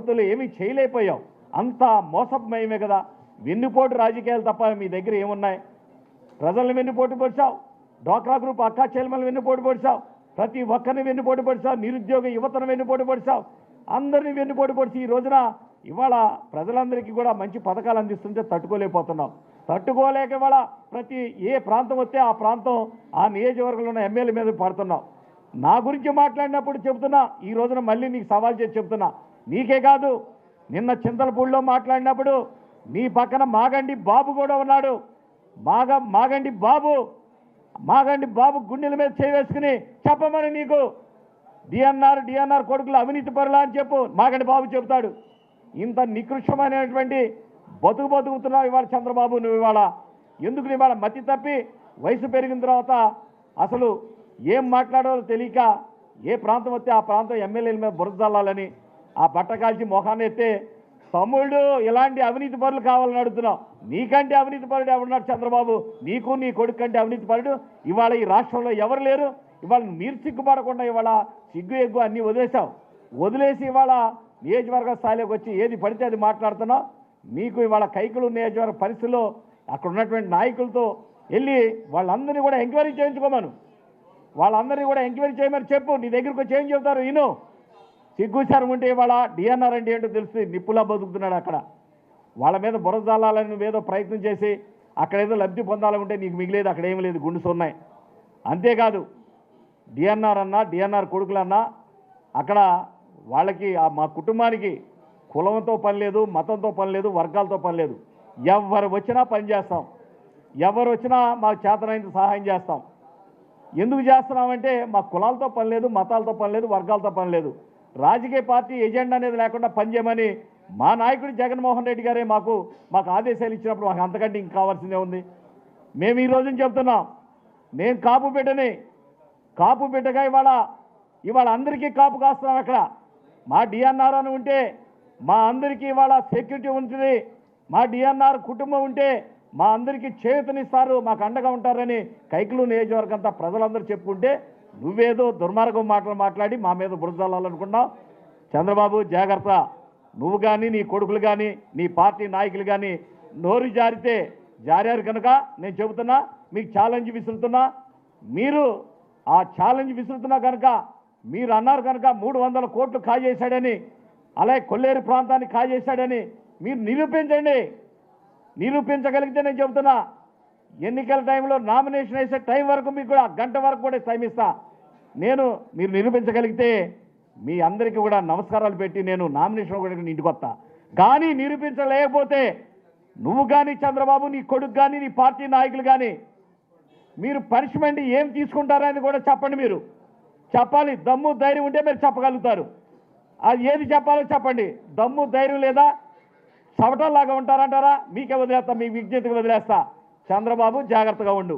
ప్రభుత్వంలో ఏమీ చేయలేకపోయావు అంతా మోసమయమే కదా. వెన్నుపోటు రాజకీయాలు తప్ప మీ దగ్గర ఏమున్నాయి? ప్రజలను వెన్నుపోటు పొడిచావు. డ్వాక్రా గ్రూప్ అక్కా చెల్మలు వెన్నుపోటు పొడిచావు. ప్రతి ఒక్కరిని వెన్నుపోటు పొడిచావు. నిరుద్యోగ యువతను వెన్నుపోటు పొడిచావు. అందరినీ వెన్నుపోటు పొడిచి ఈ రోజున ఇవాళ ప్రజలందరికీ కూడా మంచి పథకాలు అందిస్తుంటే తట్టుకోలేకపోతున్నాం. తట్టుకోలేక ఇవాళ ప్రతి ఏ ప్రాంతం వస్తే ఆ ప్రాంతం ఆ నియోజకవర్గంలో ఉన్న ఎమ్మెల్యే మీద పడుతున్నాం. నా గురించి మాట్లాడినప్పుడు చెబుతున్నా ఈ రోజున మళ్ళీ నీకు సవాల్ చేసి చెప్తున్నా నీకే కాదు నిన్న చింతలపూడిలో మాట్లాడినప్పుడు నీ పక్కన మాగండి బాబు కూడా ఉన్నాడు. మాగ మాగండి బాబు మాగండి బాబు గుండెల మీద చేవేసుకుని చెప్పమని నీకు. డిఎన్ఆర్ డిఎన్ఆర్ కొడుకులు అవినీతి పరులా అని చెప్పు మాగండి బాబు చెబుతాడు. ఇంత నికృష్టమైనటువంటి బతుకు బతుకుతున్నావు ఇవాళ చంద్రబాబు నువ్వు ఇవాళ. ఎందుకు ఇవాళ మతి తప్పి? వయసు పెరిగిన తర్వాత అసలు ఏం మాట్లాడాలో తెలియక ఏ ప్రాంతం వస్తే ఆ ప్రాంతం ఎమ్మెల్యేల మీద బురద చల్లాలని ఆ బట్ట కాల్చి మొహాన్ని ఎత్తే తమ్ముళ్ళు ఇలాంటి అవినీతి పరులు కావాలని అడుగుతున్నావు. నీకంటే అవినీతి పరుడు ఎవరున్నాడు చంద్రబాబు? నీకు నీ కొడుకు కంటే అవినీతి పరుడు? ఇవాళ ఈ రాష్ట్రంలో ఎవరు లేరు? ఇవాళ మీరు సిగ్గుపడకుండా ఇవాళ సిగ్గు ఎగ్గు అన్నీ వదిలేసావు వదిలేసి ఇవాళ నియోజకవర్గ స్థాయిలోకి వచ్చి ఏది పడితే అది మాట్లాడుతున్నావు. నీకు ఇవాళ కైకులు నియోజకవర్గ పరిస్థితుల్లో అక్కడ ఉన్నటువంటి నాయకులతో వెళ్ళి వాళ్ళందరినీ కూడా ఎంక్వైరీ చేయించుకోమను వాళ్ళందరినీ కూడా ఎంక్వైరీ చేయమని చెప్పు. నీ దగ్గరికి వచ్చి ఏం చెబుతారు ఈను సిగ్గుచారం ఉంటే ఇవాళ డిఎన్ఆర్ అంటే ఏంటో తెలిసి నిప్పులా బతుకుతున్నాడు అక్కడ. వాళ్ళ మీద బురద జల్లాలని నువ్వేదో ప్రయత్నం చేసి అక్కడ ఏదో లబ్ధి పొందాలంటే నీకు మిగిలేదు అక్కడ ఏమి లేదు గుండు సున్నాయి. అంతేకాదు డిఎన్ఆర్ అన్నా డిఎన్ఆర్ కొడుకులన్నా అక్కడ వాళ్ళకి మా కుటుంబానికి కులంతో పని లేదు మతంతో పని లేదు వర్గాలతో పని లేదు. ఎవరు వచ్చినా పని చేస్తాం. ఎవరు వచ్చినా మాకు చేతనైన సహాయం చేస్తాం. ఎందుకు చేస్తున్నామంటే మా కులాలతో పని లేదు మతాలతో పని లేదు వర్గాలతో పని లేదు. రాజకీయ పార్టీ ఎజెండా అనేది లేకుండా పనిచేయమని మా నాయకుడు జగన్మోహన్ రెడ్డి గారే మాకు మాకు ఆదేశాలు ఇచ్చినప్పుడు మాకు అంతకంటే ఇంక కావాల్సిందే ఉంది. మేము ఈ రోజున చెప్తున్నాం నేను కాపు బిడ్డని కాపు బిడ్డగా ఇవాళ ఇవాళ అందరికీ కాపు కాస్తున్నాం అక్కడ. మా డిఎన్ఆర్ అని ఉంటే మా అందరికీ ఇవాళ సెక్యూరిటీ ఉంటుంది. మా డిఎన్ఆర్ కుటుంబం ఉంటే మా అందరికీ చేతనిస్తారు మాకు అండగా ఉంటారని కైకులు నియోజకవర్గం అంతా ప్రజలందరూ చెప్పుకుంటే నువ్వేదో దుర్మార్గం మాటలు మాట్లాడి మా మీద బురదల్లాలనుకున్నావు చంద్రబాబు జాగ్రత్త. నువ్వు కానీ నీ కొడుకులు కానీ నీ పార్టీ నాయకులు కానీ నోరు జారితే జారారు కనుక నేను చెబుతున్నా మీకు ఛాలెంజ్ విసురుతున్నా. మీరు ఆ ఛాలెంజ్ విసురుతున్నా కనుక మీరు అన్నారు కనుక మూడు వందల కోట్లు కాజేశాడని అలాగే కొల్లేరు ప్రాంతాన్ని కాజేశాడని మీరు నిరూపించండి. నిరూపించగలిగితే నేను చెబుతున్నా ఎన్నికల టైంలో నామినేషన్ వేసే టైం వరకు మీకు కూడా గంట వరకు కూడా టైం ఇస్తా నేను మీరు నిరూపించగలిగితే మీ అందరికీ కూడా నమస్కారాలు పెట్టి నేను నామినేషన్ కూడా ఇంటికి వస్తా. కానీ నిరూపించలేకపోతే నువ్వు కానీ చంద్రబాబు నీ కొడుకు కానీ నీ పార్టీ నాయకులు కానీ మీరు పనిష్మెంట్ ఏం తీసుకుంటారని కూడా చెప్పండి మీరు. చెప్పాలి దమ్ము ధైర్యం ఉంటే మీరు చెప్పగలుగుతారు. అది ఏది చెప్పాలో చెప్పండి. దమ్ము ధైర్యం లేదా? చవటల్లాగా ఉంటారంటారా? మీకే వదిలేస్తా మీ విజ్ఞతకు వదిలేస్తా. చంద్రబాబు జాగ్రత్తగా ఉండు.